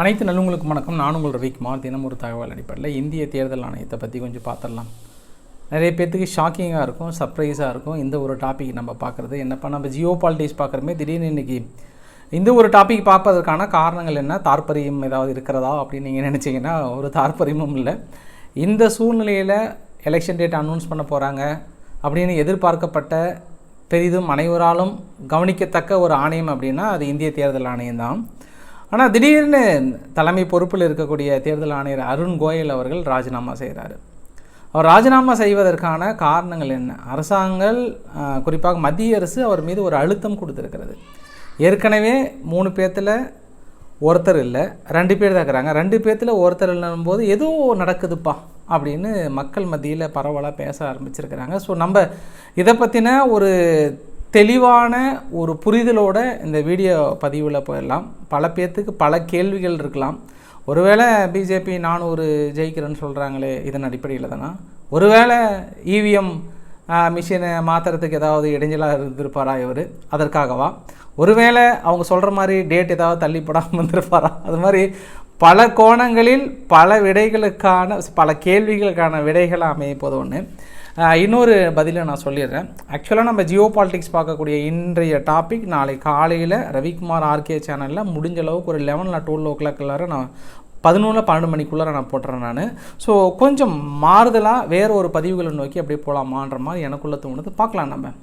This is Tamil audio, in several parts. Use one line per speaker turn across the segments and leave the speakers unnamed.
அனைத்து நல்லவங்களுக்கும் வணக்கம். நான் உங்கள் ரவிக்குமார். தினம் ஒரு தகவல் அடிப்படையில் இந்திய தேர்தல் ஆணையத்தை பற்றி கொஞ்சம் பார்த்துடலாம் நிறைய பேர்த்துக்கு ஷாக்கிங்காக இருக்கும் சர்ப்ரைஸாக இருக்கும். இந்த ஒரு டாபிக் நம்ம பார்க்குறது என்னப்பா நம்ம ஜியோ பாலிட்டிக்ஸ் பார்க்குறமே திடீர்னு இன்றைக்கி இந்த ஒரு டாபிக் பார்ப்பதற்கான காரணங்கள் என்ன? தாற்பரியம் ஏதாவது இருக்கிறதா அப்படின்னு நீங்கள் நினச்சிங்கன்னா ஒரு தாற்பரியமும் இல்லை. இந்த சூழ்நிலையில் எலெக்ஷன் டேட் அனௌன்ஸ் பண்ண போகிறாங்க அப்படின்னு எதிர்பார்க்கப்பட்ட பெரிதும் அனைவராலும் கவனிக்கத்தக்க ஒரு ஆணையம் அப்படின்னா அது இந்திய தேர்தல் ஆணையம் தான் ஆனால் திடீர்னு தலைமை பொறுப்பில் இருக்கக்கூடிய தேர்தல் ஆணையர் அருண் கோயல் அவர்கள் ராஜினாமா செய்கிறாரு அவர் ராஜினாமா செய்வதற்கான காரணங்கள் என்ன? அரசாங்கங்கள் குறிப்பாக மத்திய அரசு அவர் மீது ஒரு அழுத்தம் கொடுத்துருக்கிறது. ஏற்கனவே மூணு பேர்த்தில் ஒருத்தர் இல்லை ரெண்டு பேர் தான் இருக்கிறாங்க. ரெண்டு பேர்த்தில் ஒருத்தர் இல்லைன்னும் போது ஏதோ நடக்குதுப்பா அப்படின்னு மக்கள் மத்தியில் பரவலாக பேச ஆரம்பிச்சிருக்கிறாங்க. ஸோ நம்ம இதை பற்றின ஒரு தெளிவான ஒரு புரிதலோட இந்த வீடியோ பதிவில் போயிடலாம். பல பேர்த்துக்கு பல கேள்விகள் இருக்கலாம். ஒருவேளை பிஜேபி நானூறு ஜெயிக்கிறேன்னு சொல்கிறாங்களே இதன் அடிப்படையில் தானா? ஒருவேளை இவிஎம் மிஷினை மாற்றுறதுக்கு ஏதாவது இடைஞ்சலாக இருந்திருப்பாரா இவர்? அதற்காகவா? ஒருவேளை அவங்க சொல்கிற மாதிரி டேட் ஏதாவது தள்ளிப்படாமல் இருந்திருப்பாரா? அது மாதிரி பல கோணங்களில் பல விடைகளுக்கான பல கேள்விகளுக்கான விடைகளை போது ஒன்று இன்னொரு பதிலை நான் சொல்லிடுறேன். ஆக்சுவலாக நம்ம ஜியோ பாலிட்டிக்ஸ் பார்க்கக்கூடிய இன்றைய டாபிக் நாளை காலையில் ரவிக்குமார் ஆர்கே சேனலில் முடிஞ்ச அளவுக்கு ஒரு லெவனில் டுவெல் ஓ கிளாக் நான் பதினொன்று பன்னெண்டு மணிக்குள்ளே நான் போட்டுறேன் நான். ஸோ கொஞ்சம் மாறுதலாக வேறு ஒரு பதிவுகளை நோக்கி அப்படியே போகலாமான்ற மாதிரி எனக்குள்ளே தோணுது. பார்க்கலாம் நம்ம.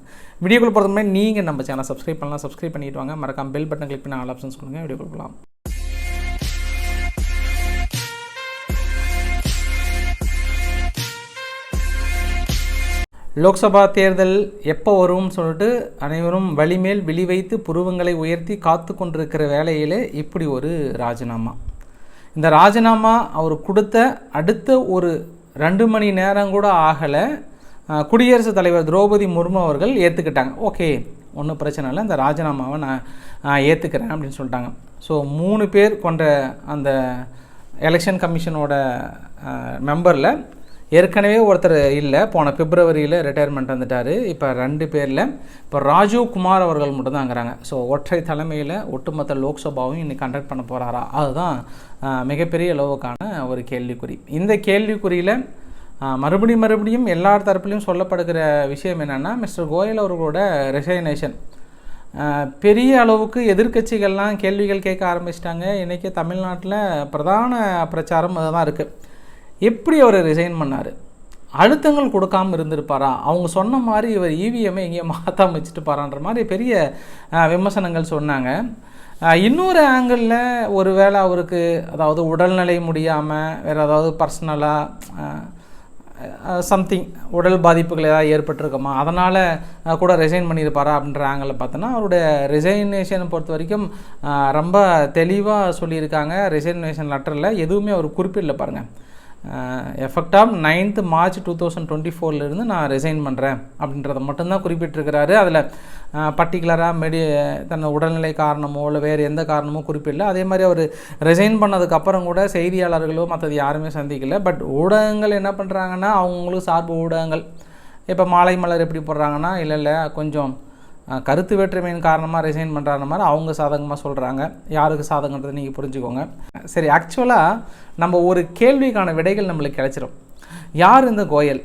வீடியோக்குள்ள போகிறது நீங்கள் நம்ம சேனல் சப்ஸ்கிரைப் பண்ணலாம். சப்ஸ்கிரைப் பண்ணிட்டு வாங்க. மறக்காம பெல் பட்டன் கிளிக் பண்ணி ஆல் ஆப்ஷன்ஸ் கொடுங்க. வீடியோக்குள்ள போகலாம். லோக்சபா தேர்தல் எப்போ வரும்னு சொல்லிட்டு அனைவரும் வழிமேல் விழி வைத்து புருவங்களை உயர்த்தி காத்து கொண்டிருக்கிற வேலையிலே இப்படி ஒரு ராஜினாமா. இந்த ராஜினாமா அவர் கொடுத்த அடுத்த ஒரு ரெண்டு மணி நேரம் கூட ஆகலை. குடியரசுத் தலைவர் திரௌபதி முர்மு அவர்கள் ஏற்றுக்கிட்டாங்க ஓகே ஒன்றும் பிரச்சனை இல்லை இந்த ராஜினாமாவை நான் ஏற்றுக்கிறேன் அப்படின்னு சொல்லிட்டாங்க. ஸோ மூணு பேர் கொண்ட அந்த எலெக்ஷன் கமிஷனோட மெம்பரில் ஏற்கனவே ஒருத்தர் இல்லை போன பிப்ரவரியில் ரிட்டையர்மெண்ட் வந்துட்டார். இப்போ ரெண்டு பேரில் இப்போ ராஜீவ் குமார் அவர்கள் மட்டும்தாங்கிறாங்க ஸோ ஒற்றை தலைமையில் ஒட்டுமொத்த லோக்சபாவும் இன்னைக்கு கண்டக்ட் பண்ண போகிறாரா அதுதான் மிகப்பெரிய அளவுக்கான ஒரு கேள்விக்குறி. இந்த கேள்விக்குறியில் மறுபடியும் மறுபடியும் எல்லா தரப்புலையும் சொல்லப்படுகிற விஷயம் என்னென்னா மிஸ்டர் கோயல் அவர்களோட ரெசைனேஷன் பெரிய அளவுக்கு எதிர்க்கட்சிகள்லாம் கேள்விகள் கேட்க ஆரம்பிச்சிட்டாங்க. இன்றைக்கி தமிழ்நாட்டில் பிரதான பிரச்சாரம் அதுதான் இருக்குது எப்படி அவர் ரிசைன் பண்ணார்? அழுத்தங்கள் கொடுக்காம இருந்திருப்பாரா? அவங்க சொன்ன மாதிரி இவர் இவிஎம்ஐ இங்கே மாற்றாம வச்சுட்டு பாரான்ற மாதிரி பெரிய விமர்சனங்கள் சொன்னாங்க. இன்னொரு ஆங்கிளில் ஒருவேளை அவருக்கு அதாவது உடல்நிலை முடியாமல் வேறு ஏதாவது பர்சனலாக சம்திங் உடல் பாதிப்புகள் ஏதாவது ஏற்பட்டிருக்குமா? அதனால் கூட ரிசைன் பண்ணியிருப்பாரா அப்படின்ற ஆங்கிளில் பார்த்தோன்னா அவருடைய ரிசைனேஷனை பொறுத்த வரைக்கும் ரொம்ப தெளிவாக சொல்லியிருக்காங்க. ரிசைனேஷன் லெட்டரில் எதுவுமே அவர் குறிப்பிடல பாருங்கள் எஃபெக்டாக ninth March two thousand twenty ஃபோர்லேருந்து நான் ரிசைன் பண்ணுறேன் அப்படின்றத மட்டும்தான் குறிப்பிட்டிருக்கிறாரு. அதில் பர்டிகுலராக மெடி தன் உடல்நிலை காரணமோ இல்லை வேறு எந்த காரணமோ குறிப்பிடல. அதே மாதிரி அவர் ரிசைன் பண்ணதுக்கப்புறம் கூட செய்தியாளர்களோ மற்றது யாருமே சந்திக்கல. பட் ஊடகங்கள் என்ன பண்ணுறாங்கன்னா அவங்களுக்கு சார்பு ஊடகங்கள். இப்போ மாலை மலர் எப்படி போடுறாங்கன்னா இல்லை இல்லை கொஞ்சம் கருத்து வேற்றுமையின் காரணமாக ரிசைன் பண்ணுறாங்க மாதிரி அவங்க சாதகமாக சொல்கிறாங்க யாருக்கு சாதகன்றதை நீங்கள் புரிஞ்சுக்கோங்க. சரி ஆக்சுவலாக நம்ம ஒரு கேள்விக்கான விடைகள் நம்மளுக்கு கிடைச்சிரும். யார் இந்த கோயல்?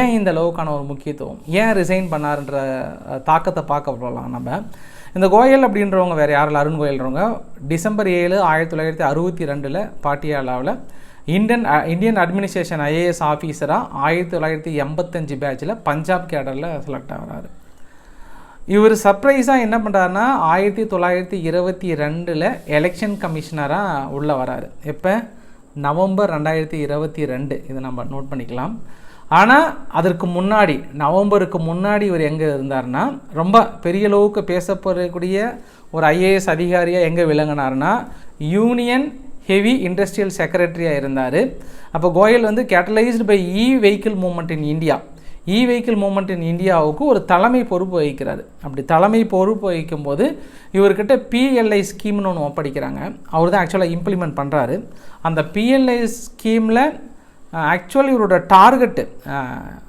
ஏன் இந்த அளவுக்கான ஒரு முக்கியத்துவம்? ஏன் ரிசைன் பண்ணாருன்ற தாக்கத்தை பார்க்க போகலாம் நம்ம. இந்த கோயல் அப்படின்றவங்க வேறு யாரில் அருண் கோயல்ன்றவங்க டிசம்பர் ஏழு ஆயிரத்தி தொள்ளாயிரத்தி அறுபத்தி ரெண்டில் பாட்டியாலாவில் இந்தியன் இந்தியன் அட்மினிஸ்ட்ரேஷன் ஐஏஎஸ் ஆஃபீஸராக ஆயிரத்தி தொள்ளாயிரத்தி எண்பத்தஞ்சு பேட்சில் பஞ்சாப் கேடரில் செலக்ட் ஆகிறாரு. இவர் சர்ப்ரைஸாக என்ன பண்ணுறாருன்னா ஆயிரத்தி தொள்ளாயிரத்தி இருபத்தி ரெண்டில் எலெக்ஷன் கமிஷனராக உள்ளே வராரு. எப்போ? நவம்பர் ரெண்டாயிரத்தி இருபத்தி ரெண்டு. இதை நம்ம நோட் பண்ணிக்கலாம். ஆனால் அதற்கு முன்னாடி நவம்பருக்கு முன்னாடி இவர் எங்கே இருந்தார்னா ரொம்ப பெரிய அளவுக்கு பேசப்படக்கூடிய ஒரு ஐஏஎஸ் அதிகாரியாக எங்கே விளங்கினார்னா யூனியன் ஹெவி இண்டஸ்ட்ரியல் செக்ரட்டரியாக இருந்தார். அப்போ கோயல் வந்து catalysed by E vehicle movement in India E vehicle movement in இந்தியாவுக்கு ஒரு தலைமை பொறுப்பு வகிக்கிறார். அப்படி தலைமை பொறுப்பு வகிக்கும்போது இவர்கிட்ட பிஎல்ஐ ஸ்கீம்னு ஒன்று ஒப்படைக்கிறாங்க. அவர் தான் ஆக்சுவலாக இம்ப்ளிமெண்ட் பண்ணுறாரு அந்த பிஎல்ஐ ஸ்கீமில் ஆக்சுவலி இவரோட டார்கெட்டு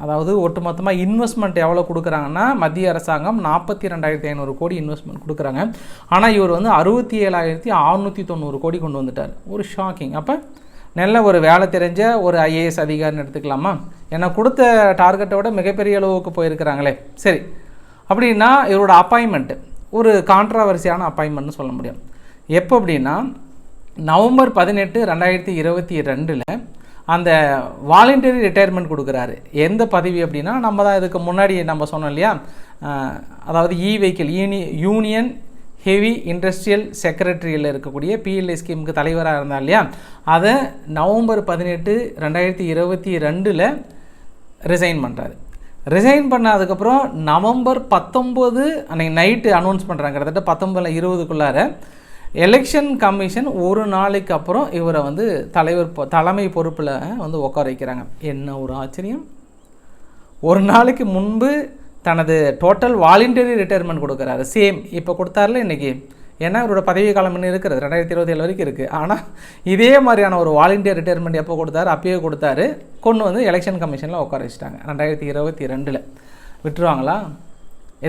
அதாவது ஒட்டுமொத்தமாக இன்வெஸ்ட்மெண்ட் எவ்வளோ கொடுக்குறாங்கன்னா மத்திய அரசாங்கம் நாற்பத்தி ரெண்டாயிரத்தி ஐநூறு கோடி இன்வெஸ்ட்மெண்ட் கொடுக்குறாங்க. ஆனால் இவர் வந்து அறுபத்தி ஏழாயிரத்தி அறுநூற்றி தொண்ணூறு கோடி கொண்டு வந்துட்டார். ஒரு ஷாக்கிங் அப்போ நல்ல ஒரு வேலை தெரிஞ்ச ஒரு ஐஏஎஸ் அதிகாரின்னு எடுத்துக்கலாமா? ஏன்னா கொடுத்த டார்கெட்டை விட மிகப்பெரிய அளவுக்கு போயிருக்கிறாங்களே. சரி. அப்படின்னா இவரோட அப்பாயின்மெண்ட்டு ஒரு கான்ட்ராவர்சியான அப்பாயின்மெண்ட்னு சொல்ல முடியும். எப்போ அப்படின்னா நவம்பர் பதினெட்டு ரெண்டாயிரத்தி இருபத்தி ரெண்டில் அந்த வாலண்டரி ரிட்டையர்மெண்ட் கொடுக்குறாரு. எந்த பதவி அப்படின்னா நம்ம தான் இதுக்கு முன்னாடி நம்ம சொன்னோம் இல்லையா? அதாவது E vehicle uni union heavy industrial செக்ரட்டரியில் இருக்கக்கூடிய பிஎல்ஐ ஸ்கீமுக்கு தலைவராக இருந்தார் இல்லையா? அதை நவம்பர் பதினெட்டு ரெண்டாயிரத்தி இருபத்தி ரெண்டில் ரிசைன் பண்ணுறாரு ரிசைன் பண்ணதுக்கப்புறம் நவம்பர் பத்தொம்போது அன்றைக்கி நைட்டு அனௌன்ஸ் பண்ணுறாங்க கிட்டத்தட்ட பத்தொம்பதில் இருபதுக்குள்ளார எலெக்ஷன் கமிஷன் ஒரு நாளைக்கு அப்புறம் இவரை வந்து தலைவர் பொ- தலைமை பொறுப்பில் வந்து உட்கார வைக்கிறாங்க. என்ன ஒரு ஆச்சரியம்? ஒரு நாளைக்கு முன்பு தனது டோட்டல் வாலண்டரி ரிட்டையர்மெண்ட் கொடுக்குறாரு. சேம் இப்போ கொடுத்தாருல இன்றைக்கி ஏன்னா இவரோட பதவி காலம் இன்னும் இருக்கிறது ரெண்டாயிரத்தி இருபத்தி ஏழு வரைக்கும் இருக்குது ஆனால் இதே மாதிரியான ஒரு வாலண்டியர் ரிட்டையர்மெண்ட் எப்போ கொடுத்தாரு? அப்பயே கொடுத்தாரு. கொண்டு வந்து எலெக்ஷன் கமிஷனில் உட்கார வச்சுட்டாங்க. ரெண்டாயிரத்தி இருபத்தி ரெண்டில் விட்டுருவாங்களா?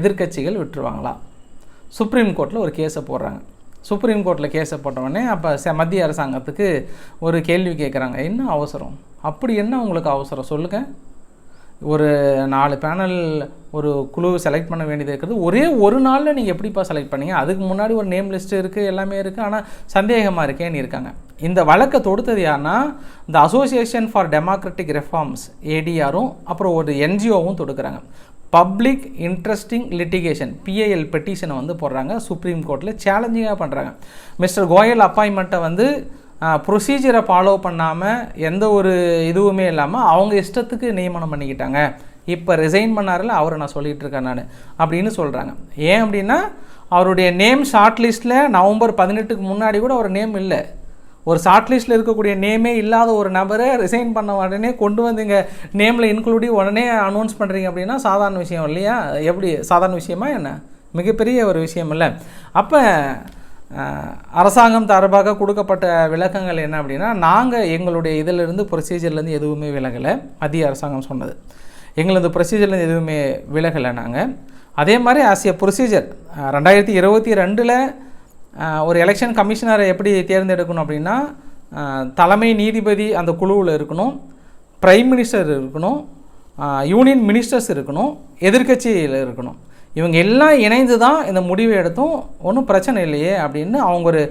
எதிர்க்கட்சிகள் விட்டுருவாங்களா? சுப்ரீம் கோர்ட்டில் ஒரு கேஸை போடுறாங்க. சுப்ரீம் கோர்ட்டில் கேஸை போட்டவுடனே அப்போ ச மத்திய அரசாங்கத்துக்கு ஒரு கேள்வி கேட்குறாங்க என்ன அவசரம்? அப்படி என்ன உங்களுக்கு அவசரம்? சொல்லுங்கள் ஒரு நாலு பேனல் ஒரு குழு செலக்ட் பண்ண வேண்டியது இருக்கிறது. ஒரே ஒரு நாளில் நீங்கள் எப்படிப்பா செலக்ட் பண்ணீங்க? அதுக்கு முன்னாடி ஒரு நேம் லிஸ்ட் இருக்குது எல்லாமே இருக்குது ஆனால் சந்தேகமாக இருக்கேன்னு இருக்காங்க. இந்த வழக்கை தொடுத்தது யாருன்னா இந்த அசோசியேஷன் ஃபார் டெமோக்ராட்டிக் ரெஃபார்ம்ஸ் ஏடிஆரும் அப்புறம் ஒரு என்ஜிஓவும் தொடுக்கிறாங்க. பப்ளிக் இன்ட்ரெஸ்டிங் லிட்டிகேஷன் பிஏஎல் பெட்டிஷனை வந்து போடுறாங்க. சுப்ரீம் கோர்ட்டில் சேலஞ்சிங்காக பண்ணுறாங்க மிஸ்டர் கோயல் அப்பாயின்மெண்ட்டை வந்து ப்ரொசீஜரை ஃபாலோ பண்ணாமல் எந்த ஒரு இதுவுமே இல்லாமல் அவங்க இஷ்டத்துக்கு நியமனம் பண்ணிக்கிட்டாங்க. இப்போ ரிசைன் பண்ணாரில்ல அவரை நான் சொல்லிகிட்டு இருக்கேன் நான் அப்படின்னு சொல்கிறாங்க ஏன் அப்படின்னா அவருடைய நேம் ஷார்ட் லிஸ்ட்டில் நவம்பர் பதினெட்டுக்கு முன்னாடி கூட அவர் நேம் இல்லை. ஒரு ஷார்ட் லிஸ்ட்டில் இருக்கக்கூடிய நேமே இல்லாத ஒரு நபரை ரிசைன் பண்ண உடனே கொண்டு வந்து இங்கே நேமில் இன்க்ளூடி உடனே அனௌன்ஸ் பண்ணுறீங்க அப்படின்னா சாதாரண விஷயம் இல்லையா? எப்படி? சாதாரண விஷயமா என்ன? மிகப்பெரிய ஒரு விஷயம் இல்லை. அப்போ அரசாங்கம் சார்பாக கொடுக்கப்பட்ட விளக்கங்கள் என்ன அப்படின்னா நாங்கள் எங்களுடைய இதிலிருந்து ப்ரொசீஜர்லேருந்து எதுவுமே விலகலை. மத்திய அரசாங்கம் சொன்னது. எங்களது ப்ரொசீஜர்லேருந்து எதுவுமே விலகலை நாங்கள் அதே மாதிரி ஆஸ் எ ப்ரொசீஜர் ரெண்டாயிரத்தி இருபத்தி ரெண்டில் ஒரு எலெக்ஷன் கமிஷனரை எப்படி தேர்ந்தெடுக்கணும் அப்படின்னா தலைமை நீதிபதி அந்த குழுவில் இருக்கணும் பிரைம் மினிஸ்டர் இருக்கணும் யூனியன் மினிஸ்டர்ஸ் இருக்கணும் எதிர்க்கட்சியில் இருக்கணும். இவங்க எல்லாம் இணைந்து தான் இந்த முடிவை எடுத்தும். ஒன்றும் பிரச்சனை இல்லையே அப்படின்னு அவங்க ஒரு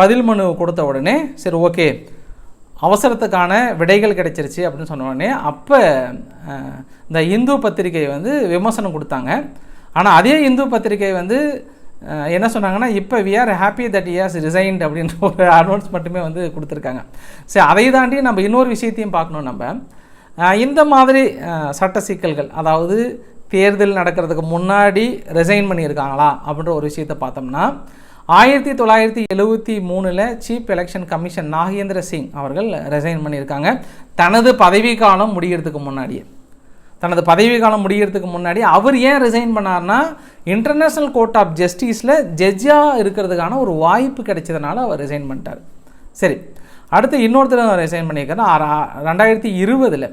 பதில் மனு கொடுத்த உடனே சரி ஓகே அவசரத்துக்கான விடைகள் கிடைச்சிருச்சு அப்படின்னு சொன்ன உடனே அப்போ இந்த இந்து பத்திரிகை வந்து விமர்சனம் கொடுத்தாங்க. ஆனால் அதே இந்து பத்திரிகை வந்து என்ன சொன்னாங்கன்னா இப்போ we are happy that years resigned அப்படின்ற ஒரு அட்வான்ஸ் மட்டுமே வந்து கொடுத்துருக்காங்க. சரி அதை தாண்டி நம்ம இன்னொரு விஷயத்தையும் பார்க்கணும் நம்ம. இந்த மாதிரி சட்ட சிக்கல்கள் அதாவது தேர்தல் நடக்கிறதுக்கு முன்னாடி ரிசைன் பண்ணியிருக்காங்களா அப்படின்ற ஒரு விஷயத்தை பார்த்தோம்னா ஆயிரத்தி தொள்ளாயிரத்தி எழுவத்தி மூணில் chief election commission Nagendra Singh அவர்கள் ரிசைன் பண்ணியிருக்காங்க. தனது பதவிக்காலம் முடிகிறதுக்கு முன்னாடியே. தனது பதவிக்காலம் முடிகிறதுக்கு முன்னாடி அவர் ஏன் ரிசைன் பண்ணார்னா இன்டர்நேஷ்னல் கோர்ட் ஆஃப் ஜஸ்டிஸில் ஜட்ஜாக இருக்கிறதுக்கான ஒரு வாய்ப்பு கிடைச்சதுனால அவர் ரிசைன் பண்ணிட்டார். சரி அடுத்து இன்னொருத்தர் ரிசைன் பண்ணியிருக்காரு. ரெண்டாயிரத்தி இருபதில்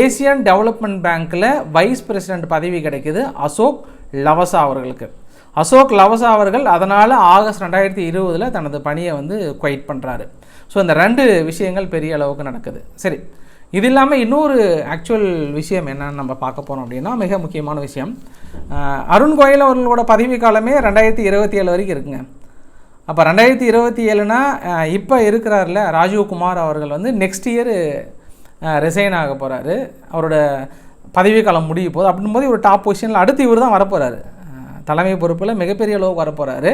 ஏசியன் டெவலப்மெண்ட் பேங்க்கில் வைஸ் பிரசிடென்ட் பதவி கிடைக்குது அசோக் லவசா அவர்களுக்கு. அசோக் லவசா அவர்கள் அதனால் ஆகஸ்ட் ரெண்டாயிரத்தி இருபதில் தனது பணியை வந்து குவைட் பண்ணுறாரு ஸோ இந்த ரெண்டு விஷயங்கள் பெரிய அளவுக்கு நடக்குது. சரி இது இல்லாமல் இன்னொரு ஆக்சுவல் விஷயம் என்னன்னு நம்ம பார்க்க போகிறோம் அப்படின்னா மிக முக்கியமான விஷயம். அருண் கோயல் அவர்களோட பதவி காலமே ரெண்டாயிரத்தி இருபத்தி ஏழு வரைக்கும் இருக்குங்க. அப்போ ரெண்டாயிரத்தி இருபத்தி ஏழுனா இப்போ இருக்கிறார்ல ராஜீவ்குமார் அவர்கள் வந்து நெக்ஸ்ட் இயர் ரிசைன் ஆக போகிறாரு அவரோட பதவிக்காலம் காலம் முடிய போகுது. அப்படின்போது இவர் டாப் பொசிஷனில் அடுத்து இவர் தான் வரப்போகிறாரு தலைமை பொறுப்பில் மிகப்பெரிய அளவுக்கு வரப்போகிறாரு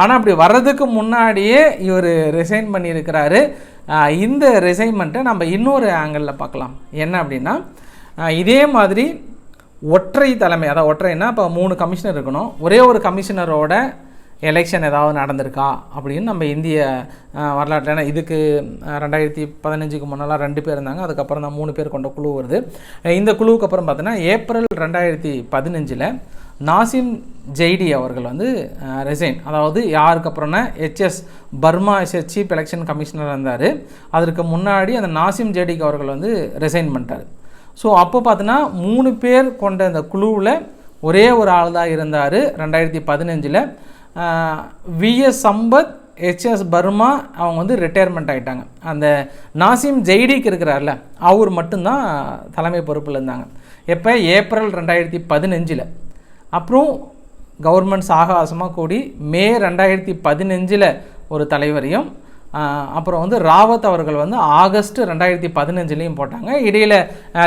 ஆனால் அப்படி வர்றதுக்கு முன்னாடியே இவர் ரிசைன் பண்ணியிருக்கிறாரு. இந்த ரிசைன்மெண்ட்டை நம்ம இன்னொரு ஆங்கிளில் பார்க்கலாம். என்ன அப்படின்னா இதே மாதிரி ஒற்றை தலைமை அதாவது ஒற்றைன்னா இப்போ மூணு கமிஷனர் இருக்கணும். ஒரே ஒரு கமிஷனரோட எலெக்ஷன் ஏதாவது நடந்திருக்கா? அப்படின்னு நம்ம இந்திய வரலாற்று ஏன்னா இதுக்கு ரெண்டாயிரத்தி பதினஞ்சுக்கு முன்னெல்லாம் ரெண்டு பேர் இருந்தாங்க. அதுக்கப்புறம் தான் மூணு பேர் கொண்ட குழு வருது. இந்த குழுவுக்கு அப்புறம் பார்த்தீங்கன்னா ஏப்ரல் ரெண்டாயிரத்தி பதினஞ்சில் நாசிம் ஜெய்டி அவர்கள் வந்து ரெசைன் அதாவது யாருக்கு அப்புறம்னா HS Brahma S chief election commissioner இருந்தார். அதற்கு முன்னாடி அந்த நாசிம் ஜெய்டிக் அவர்கள் வந்து ரெசைன் பண்ணிட்டார். ஸோ அப்போ பார்த்தீங்கன்னா மூணு பேர் கொண்ட அந்த குழுவில் ஒரே ஒரு ஆள் தான் இருந்தார் ரெண்டாயிரத்தி பதினஞ்சில். விஎஸ் சம்பத் ஹெச்எஸ் பர்மா அவங்க வந்து ரிட்டையர்மெண்ட் ஆகிட்டாங்க அந்த நாசிம் ஜெய்டிக்கு இருக்கிறார்ல அவர் மட்டும்தான் தலைமை பொறுப்பில் இருந்தாங்க. எப்போ? ஏப்ரல் ரெண்டாயிரத்தி பதினஞ்சில். அப்புறம் கவர்மெண்ட் சாகசமாக கூடி மே ரெண்டாயிரத்தி பதினஞ்சில் ஒரு தலைவரையும் அப்புறம் வந்து ராவத் அவர்கள் வந்து ஆகஸ்ட் ரெண்டாயிரத்தி பதினஞ்சுலேயும் போட்டாங்க. இடையில்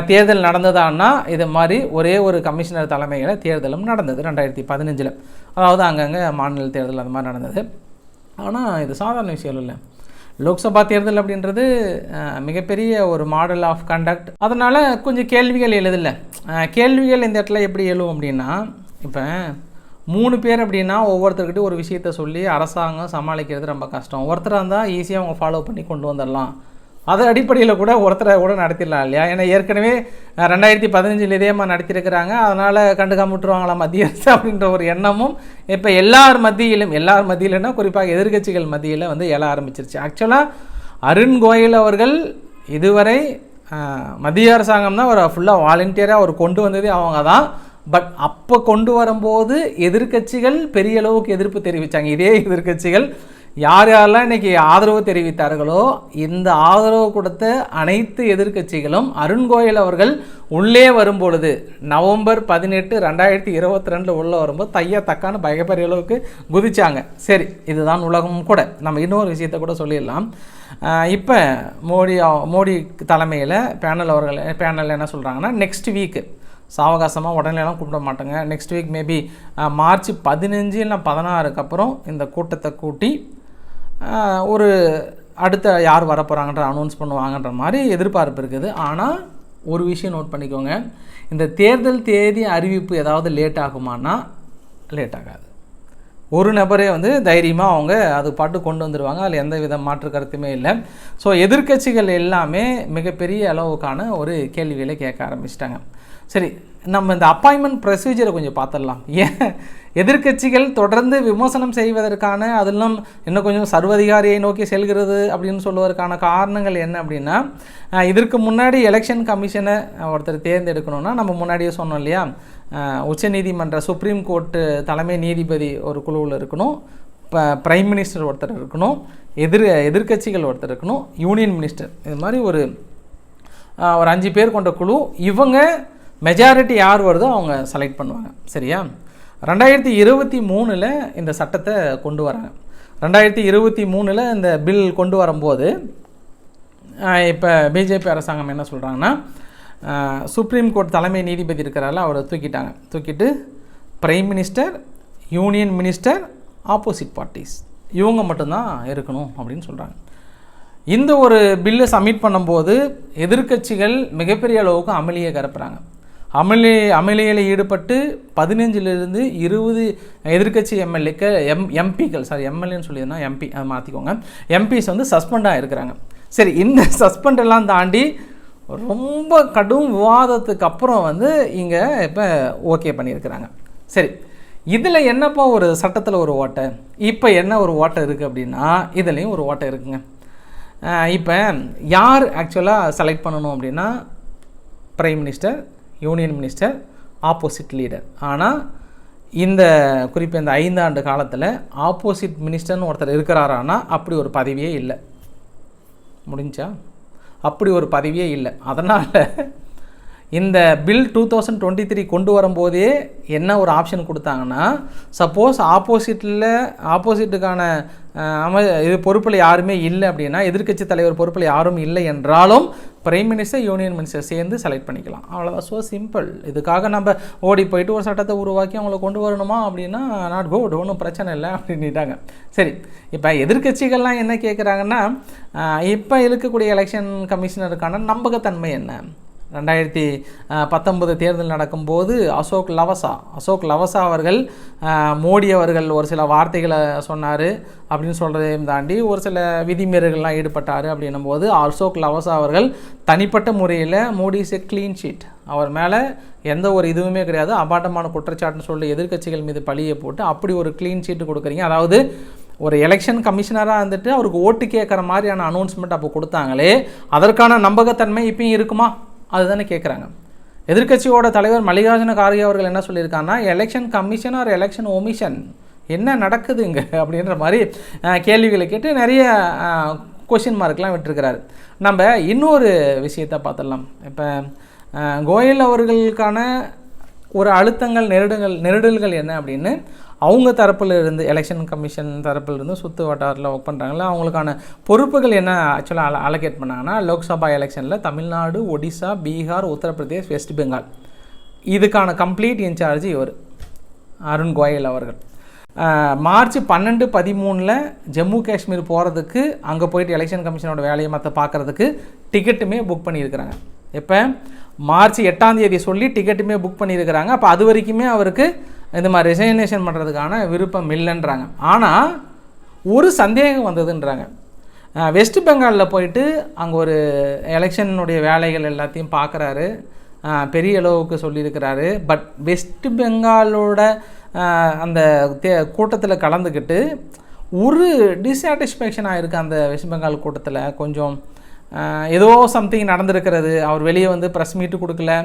தேர்தல் நடந்ததான்னா இது மாதிரி ஒரே ஒரு கமிஷனர் தலைமையில் தேர்தலும் நடந்தது ரெண்டாயிரத்தி பதினஞ்சில். அதாவது அங்கங்கே மாநில தேர்தல் அந்த மாதிரி நடந்தது. ஆனால் இது சாதாரண விஷயம் இல்லை. லோக்சபா தேர்தல் அப்படின்றது மிகப்பெரிய ஒரு மாடல் ஆஃப் கண்டக்ட் அதனால் கொஞ்சம் கேள்விகள் எழுதில்ல. கேள்விகள் இந்த இடத்துல எப்படி எழுவும் அப்படின்னா இப்போ மூணு பேர் அப்படின்னா ஒவ்வொருத்தர்கிட்ட ஒரு விஷயத்த சொல்லி அரசாங்கம் சமாளிக்கிறது ரொம்ப கஷ்டம். ஒருத்தராக இருந்தால் ஈஸியாக அவங்க ஃபாலோ பண்ணி கொண்டு வந்துடலாம் அதை அடிப்படையில் கூட ஒருத்தரை கூட நடத்திடலாம் இல்லையா? ஏன்னா ஏற்கனவே ரெண்டாயிரத்தி பதினஞ்சில் இதே மாதிரி நடத்தியிருக்கிறாங்க. அதனால் கண்டுக்காம விட்டுருவாங்களா மத்திய அரசு அப்படின்ற ஒரு எண்ணமும் இப்போ எல்லார் மத்தியிலும் எல்லார் மத்தியிலும்னா குறிப்பாக எதிர்க்கட்சிகள் மத்தியில் வந்து எழ ஆரம்பிச்சிருச்சு. ஆக்சுவலாக அருண் கோயல் அவர்கள் இதுவரை மத்திய அரசாங்கம் தான் ஒரு ஃபுல்லாக வாலண்டியராக அவர் கொண்டு வந்ததே அவங்க தான். பட் அப்போ கொண்டு வரும்போது எதிர்க்கட்சிகள் பெரிய அளவுக்கு எதிர்ப்பு தெரிவித்தாங்க இதே எதிர்க்கட்சிகள் யார் யாரெல்லாம் இன்னைக்கு ஆதரவு தெரிவித்தார்களோ இந்த ஆதரவு கொடுத்த அனைத்து எதிர்க்கட்சிகளும் அருண் கோயல் அவர்கள் உள்ளே வரும்பொழுது நவம்பர் பதினெட்டு ரெண்டாயிரத்தி இருபத்தி ரெண்டில் உள்ளே வரும்போது தையா தக்கான்னு பயப்பெரிய அளவுக்கு குதிச்சாங்க. சரி இதுதான் உலகமும் கூட. நம்ம இன்னொரு விஷயத்த கூட சொல்லிடலாம். இப்போ மோடி மோடி தலைமையில் பேனல் அவர்கள் பேனல் என்ன சொல்கிறாங்கன்னா நெக்ஸ்ட் வீக்கு சாவகாசமாக உடனேலாம் கூப்பிட மாட்டாங்க. நெக்ஸ்ட் வீக் மேபி மார்ச் பதினஞ்சு இல்லை பதினாறுக்கு அப்புறம் இந்த கூட்டத்தை கூட்டி ஒரு அடுத்த யார் வரப்போகிறாங்கன்ற அனௌன்ஸ் பண்ணுவாங்கன்ற மாதிரி எதிர்பார்ப்பு இருக்குது. ஆனால் ஒரு விஷயம் நோட் பண்ணிக்கோங்க. இந்த தேர்தல் தேதி அறிவிப்பு ஏதாவது லேட் ஆகுமானா லேட் ஆகாது. ஒரு நபரே வந்து தைரியமாக அவங்க அது பாட்டு கொண்டு வந்துடுவாங்க அதில் எந்த வித மாற்று கருத்துமே இல்லை. ஸோ எதிர்க்கட்சிகள் எல்லாமே மிகப்பெரிய அளவுக்கான ஒரு கேள்விகளை கேட்க ஆரம்பிச்சிட்டாங்க. சரி நம்ம இந்த அப்பாயின்மெண்ட் ப்ரொசீஜரை கொஞ்சம் பார்த்துடலாம். ஏன்? எதிர்க்கட்சிகள் தொடர்ந்து விமர்சனம் செய்வதற்கான அதெல்லாம் இன்னும் கொஞ்சம் சர்வதிகாரியை நோக்கி செல்கிறது அப்படின்னு சொல்லுவதற்கான காரணங்கள் என்ன அப்படின்னா இதற்கு முன்னாடி எலெக்ஷன் கமிஷனை ஒருத்தர் தேர்ந்தெடுக்கணும்னா நம்ம முன்னாடியே சொன்னோம் இல்லையா? உச்சநீதிமன்ற சுப்ரீம் கோர்ட்டு தலைமை நீதிபதி ஒரு குழுவில் இருக்கணும் இப்போ பிரைம் மினிஸ்டர் ஒருத்தர் இருக்கணும் எதிர் எதிர்க்கட்சிகள் ஒருத்தர் இருக்கணும் யூனியன் மினிஸ்டர் இது மாதிரி ஒரு ஒரு அஞ்சு பேர் கொண்ட குழு. இவங்க மெஜாரிட்டி யார் வருதோ அவங்க செலக்ட் பண்ணுவாங்க. சரியா? ரெண்டாயிரத்தி இருபத்தி மூணில் இந்த சட்டத்தை கொண்டு வராங்க. ரெண்டாயிரத்தி இருபத்தி மூணில் இந்த பில் கொண்டு வரும்போது இப்போ பிஜேபி அரசாங்கம் என்ன சொல்கிறாங்கன்னா சுப்ரீம் கோர்ட் தலைமை நீதிபதி இருக்கிறால அவரை தூக்கிட்டாங்க. தூக்கிட்டு prime minister union minister opposite parties இவங்க மட்டும்தான் இருக்கணும் அப்படின்னு சொல்கிறாங்க இந்த ஒரு பில்லை சப்மிட் பண்ணும்போது எதிர்க்கட்சிகள் மிகப்பெரிய அளவுக்கு அமளியை கரப்புறாங்க. அமளி அமளியில் ஈடுபட்டு பதினஞ்சிலிருந்து இருபது எதிர்க்கட்சி எம்எல்ஏக்கு எம் எம்பிக்கள் சாரி எம்எல்ஏன்னு சொல்லியிருந்தா எம்பி அதை மாற்றிக்கோங்க எம்பிஸ் வந்து சஸ்பெண்டாக இருக்கிறாங்க. சரி இந்த சஸ்பெண்டெல்லாம் தாண்டி ரொம்ப கடும் விவாதத்துக்கு அப்புறம் வந்து இங்கே இப்போ ஓகே பண்ணியிருக்கிறாங்க. சரி இதில் என்னப்பா ஒரு சட்டத்தில் ஒரு ஓட்டை? இப்போ என்ன ஒரு ஓட்டை இருக்குது அப்படின்னா இதுலேயும் ஒரு ஓட்டை இருக்குங்க. இப்போ யார் ஆக்சுவலாக செலக்ட் பண்ணணும் அப்படின்னா prime minister union minister opposite leader. ஆனால் இந்த குறிப்பாக இந்த ஐந்தாண்டு காலத்தில் ஆப்போசிட் மினிஸ்டர்னு ஒருத்தர் இருக்கிறாரானா அப்படி ஒரு பதவியே இல்லை. முடிஞ்சா? அப்படி ஒரு பதவியே இல்லை. அதனால் இந்த bill two thousand twenty three கொண்டு வரும்போதே என்ன ஒரு ஆப்ஷன் கொடுத்தாங்கன்னா சப்போஸ் ஆப்போசிட்டில் ஆப்போசிட்டுக்கான அம இது பொறுப்பில் யாருமே இல்லை அப்படின்னா எதிர்க்கட்சி தலைவர் பொறுப்பில் யாரும் இல்லை என்றாலும் பிரைம் மினிஸ்டர் யூனியன் மினிஸ்டர் சேர்ந்து செலக்ட் பண்ணிக்கலாம். அவ்வளோதான் ஸோ சிம்பிள் இதுக்காக நம்ம ஓடி போயிட்டு ஒரு சட்டத்தை உருவாக்கி அவங்கள கொண்டு வரணுமா அப்படின்னா நாட் குட் ஒன்றும் பிரச்சனை இல்லை அப்படின்ட்டாங்க சரி. இப்போ எதிர்க்கட்சிகள்லாம் என்ன கேட்குறாங்கன்னா இப்போ இருக்கக்கூடிய எலெக்ஷன் கமிஷனருக்கான நம்பகத்தன்மை என்ன? ரெண்டாயிரத்தி பத்தொன்பது தேர்தல் நடக்கும்போது அசோக் லவசா அசோக் லவசா அவர்கள் மோடி அவர்கள் ஒரு சில வார்த்தைகளை சொன்னார் அப்படின்னு சொல்கிறதையும் தாண்டி ஒரு சில விதிமீறல்கள்லாம் ஈடுபட்டார் அப்படின்னும் போது அசோக் லவசா அவர்கள் தனிப்பட்ட முறையில் Modi is a clean sheet அவர் மேலே எந்த ஒரு இதுவுமே கிடையாது. அபாட்டமான குற்றச்சாட்டுன்னு சொல்லி எதிர்க்கட்சிகள் மீது பழியை போட்டு அப்படி ஒரு க்ளீன் ஷீட் கொடுக்குறீங்க. அதாவது ஒரு எலெக்ஷன் கமிஷனராக இருந்துட்டு அவருக்கு ஓட்டு கேட்குற மாதிரியான அனௌன்ஸ்மெண்ட் அப்போ கொடுத்தாங்களே அதற்கான நம்பகத்தன்மை இப்பயும் இருக்குமா? அதுதானே கேட்குறாங்க எதிர்கட்சியோட தலைவர் மல்லிகார்ஜுன கார்கே அவர்கள் என்ன சொல்லியிருக்காங்கன்னா election commission or election omission என்ன நடக்குது இங்கே அப்படின்ற மாதிரி கேள்விகளை கேட்டு நிறைய கொஷின் மார்க்லாம் விட்டுருக்கிறாரு. நம்ம இன்னொரு விஷயத்தை பார்த்துடலாம். இப்போ கோயல் அவர்களுக்கான ஒரு அழுத்தங்கள் நெருடுங்கள் நெருடல்கள் என்ன அப்படின்னு அவங்க தரப்பில் இருந்து எலெக்ஷன் கமிஷன் தரப்பில் இருந்து சுற்று வட்டாரத்தில் ஒர்க் பண்ணுறாங்களா அவங்களுக்கான பொறுப்புகள் என்ன ஆக்சுவலாக அல அலோகேட் பண்ணாங்கன்னா லோக்சபா எலெக்ஷனில் தமிழ்நாடு ஒடிசா பீகார் உத்தரப்பிரதேஷ் வெஸ்ட் பெங்கால் இதுக்கான கம்ப்ளீட் இன்சார்ஜ் இவர் அருண் கோயல் அவர்கள். மார்ச் பன்னெண்டு பதிமூணில் ஜம்மு காஷ்மீர் போகிறதுக்கு அங்கே போயிட்டு எலெக்ஷன் கமிஷனோட வேலையை மற்ற பார்க்குறதுக்கு டிக்கெட்டுமே புக் பண்ணியிருக்கிறாங்க. இப்போ மார்ச் எட்டாம் தேதி சொல்லி டிக்கெட்டுமே புக் பண்ணியிருக்கிறாங்க. அப்போ அது வரைக்குமே அவருக்கு இந்த மாதிரி ரிசைனேஷன் பண்ணுறதுக்கான விருப்பம் இல்லைன்றாங்க. ஆனால் ஒரு சந்தேகம் வந்ததுன்றாங்க. வெஸ்ட் பெங்காலில் போயிட்டு அங்கே ஒரு எலெக்ஷனுடைய வேலைகள் எல்லாத்தையும் பார்க்குறாரு பெரிய அளவுக்கு சொல்லியிருக்கிறாரு. பட் வெஸ்ட் பெங்காலோட அந்த தே கூட்டத்தில் கலந்துக்கிட்டு ஒரு டிஸாட்டிஸ்ஃபேக்ஷன் இருக்குது அந்த வெஸ்ட் பெங்கால் கூட்டத்தில். கொஞ்சம் ஏதோ சம்திங் நடந்திருக்கிறது. அவர் வெளியே வந்து ப்ரெஸ் மீட்டு கொடுக்கல.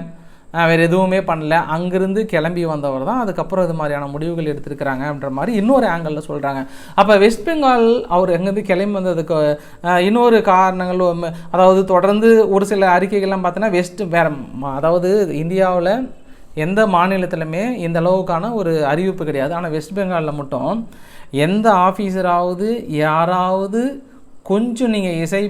வேறு எதுவுமே பண்ணல. அங்கேருந்து கிளம்பி வந்தவர் தான். அதுக்கப்புறம் இது மாதிரியான முடிவுகள் எடுத்திருக்கிறாங்க அப்படின்ற மாதிரி இன்னொரு ஆங்கிளில் சொல்கிறாங்க அப்போ வெஸ்ட் பெங்கால் அவர் எங்கேருந்து கிளம்பி வந்ததுக்கு இன்னொரு காரணங்கள் அதாவது தொடர்ந்து ஒரு சில அறிக்கைகள்லாம் பார்த்தோன்னா வெஸ்ட் வேற அதாவது இந்தியாவில் எந்த மாநிலத்திலுமே இந்த அளவுக்கான ஒரு அறிவிப்பு கிடையாது. ஆனால் வெஸ்ட் பெங்காலில் மட்டும் எந்த ஆஃபீஸராவது யாராவது கொஞ்சம் நீங்கள் இசை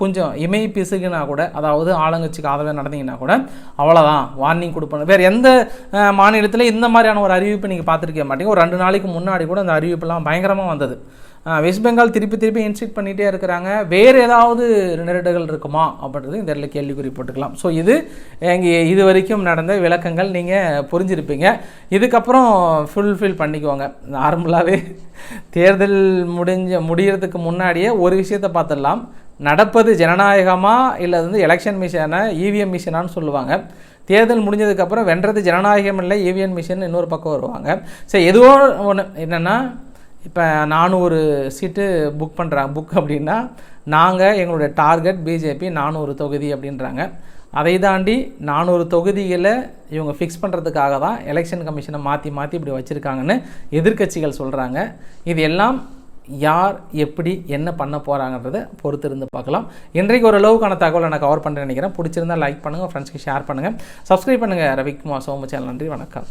கொஞ்சம் இமை பிசுகுனா கூட அதாவது ஆளுங்கட்சிக்கு ஆதரவாக நடந்தீங்கன்னா கூட அவ்வளோதான் வார்னிங் கொடுப்பணும் வேறு எந்த மாநிலத்தில் இந்த மாதிரியான ஒரு அறிவிப்பு நீங்கள் பார்த்துருக்க மாட்டீங்க. ஒரு ரெண்டு நாளைக்கு முன்னாடி கூட அந்த அறிவிப்பெல்லாம் பயங்கரமாக வந்தது. வெஸ்ட் பெங்கால் திருப்பி திருப்பி இன்சிட் பண்ணிகிட்டே இருக்கிறாங்க. வேறு ஏதாவது நெருடல்கள் இருக்குமா அப்படின்றது இந்த இடத்துல கேள்விக்குறி போட்டுக்கலாம். ஸோ இது இங்கே இது வரைக்கும் நடந்த விளக்கங்கள். நீங்கள் புரிஞ்சிருப்பீங்க. இதுக்கப்புறம் ஃபுல்ஃபில் பண்ணிக்குவோங்க நார்மலாகவே தேர்தல் முடிஞ்ச முடிகிறதுக்கு முன்னாடியே ஒரு விஷயத்தை பார்த்துடலாம். நடப்பது ஜனநாயகமாக இல்லை வந்து எலெக்ஷன் மிஷினா இவிஎம் மிஷினான்னு சொல்லுவாங்க. தேர்தல் முடிஞ்சதுக்கப்புறம் வென்றது ஜனநாயகம் இல்லை இவிஎம் மிஷின் இன்னொரு பக்கம் வருவாங்க. சரி எதுவோ ஒன்று என்னென்னா இப்போ நானூறு சீட்டு புக் பண்ணுறாங்க புக் அப்படின்னா நாங்கள் எங்களுடைய டார்கெட் பிஜேபி நானூறு தொகுதி அப்படின்றாங்க. அதை தாண்டி நானூறு தொகுதிகளை இவங்க ஃபிக்ஸ் பண்ணுறதுக்காக தான் எலெக்ஷன் கமிஷனை மாற்றி மாற்றி இப்படி வச்சுருக்காங்கன்னு எதிர்க்கட்சிகள் சொல்கிறாங்க இது எல்லாம் யார் எப்படி என்ன பண்ண போகிறாங்கன்றதை பொறுத்து இருந்து பார்க்கலாம். இன்றைக்கு ஒரு அளவுக்கான தகவலை நான் கவர் பண்ணுறேன் நினைக்கிறேன். பிடிச்சிருந்தா லைக் பண்ணுங்கள் ஃப்ரெண்ட்ஸ்க்கு ஷேர் பண்ணுங்கள் சப்ஸ்கிரைப் பண்ணுங்கள் ரவிக்குமார் சோமச்சேல் நன்றி வணக்கம்.